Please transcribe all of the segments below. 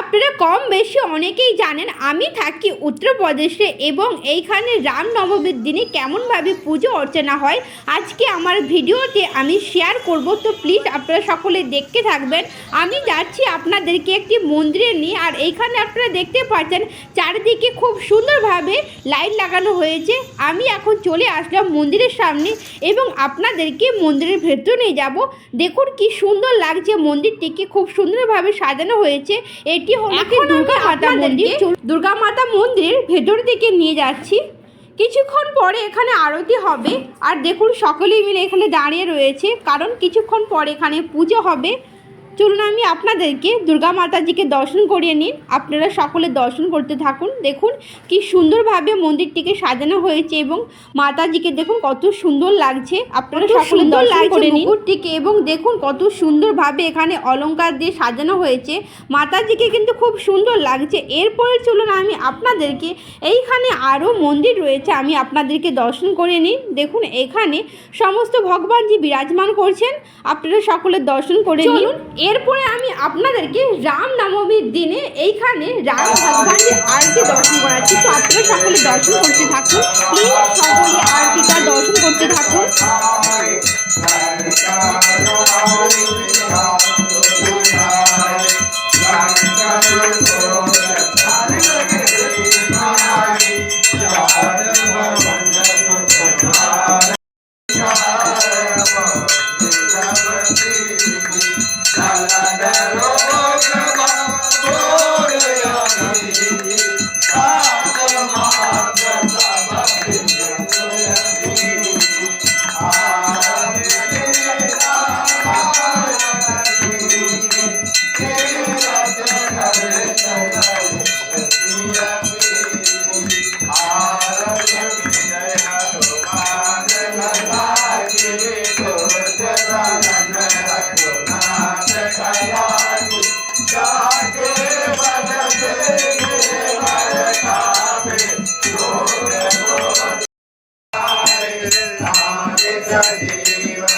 আপনারা কম বেশি অনেকেই জানেন আমি থাকি উত্তরপ্রদেশে এবং এইখানে রামনবমীর দিনে কেমনভাবে পুজো অর্চনা হয়। আজকে আমার ভিডিওতে আমি শেয়ার করব, তো প্লিজ আপনারা সকলে দেখতে থাকবেন। আমি যাচ্ছি আপনাদেরকে একটি মন্দিরে নিয়ে, আর এইখানে আপনারা দেখতে পাচ্ছেন চারিদিকে খুব সুন্দরভাবে লাইট লাগানো হয়েছে। আমি এখন চলে আসলাম মন্দিরের সামনে এবং আপনাদেরকে মন্দিরের ভেতরে নিয়ে যাব। দেখুন কি সুন্দর লাগছে মন্দিরটিকে, খুব সুন্দরভাবে সাজানো হয়েছে। এটি হলো কি দুর্গা মাতা মন্দির দুর্গা মাতা মন্দিরের ভেতর দিকে নিয়ে যাচ্ছি। কিছুক্ষণ পরে এখানে আরতি হবে। আর দেখুন সকলেই মিলে এখানে দাঁড়িয়ে রয়েছে। কারণ কিছুক্ষণ পরে এখানে পুজো হবে। চলুন আমি আপনাদেরকে দুর্গা মাতাজিকে দর্শন করিয়ে নিন আপনারা সকলে দর্শন করতে থাকুন। দেখুন কি সুন্দরভাবে মন্দিরটিকে সাজানো হয়েছে এবং মাতাজিকে দেখুন কত সুন্দর লাগছে। আপনারা সকলে দর্শন করে নিন। মুকুটটিকে এবং দেখুন কত সুন্দরভাবে এখানে অলংকার দিয়ে সাজানো হয়েছে। মাতাজিকে কিন্তু খুব সুন্দর লাগছে। এরপরে চলুন আমি আপনাদেরকে এইখানে আরও মন্দির রয়েছে আমি আপনাদেরকে দর্শন করে নিন দেখুন এখানে সমস্ত ভগবানজি বিরাজমান করছেন। আপনারা সকলে দর্শন করে নিন। এরপরে আমি আপনাদেরকে রাম নবমীর দিনে এইখানে রাম ভগবানের আরতি দর্শন করাচ্ছি। তো আপনারা সকলে দর্শন করতে থাকুন। প্লিজ সকলে আরতিটা দর্শন করতে থাকুন। Jai Deva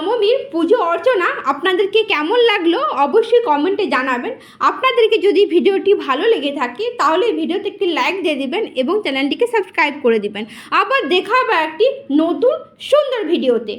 নবমীর পুজো অর্চনা আপনাদেরকে কেমন লাগল অবশ্যই কমেন্টে জানাবেন। আপনাদেরকে যদি ভিডিওটি ভালো লেগে থাকে, তাহলে ভিডিওতে একটি লাইক দিয়ে দিবেন এবং চ্যানেলটিকে সাবস্ক্রাইব করে দিবেন। আবার দেখা হবে একটি নতুন সুন্দর ভিডিওতে।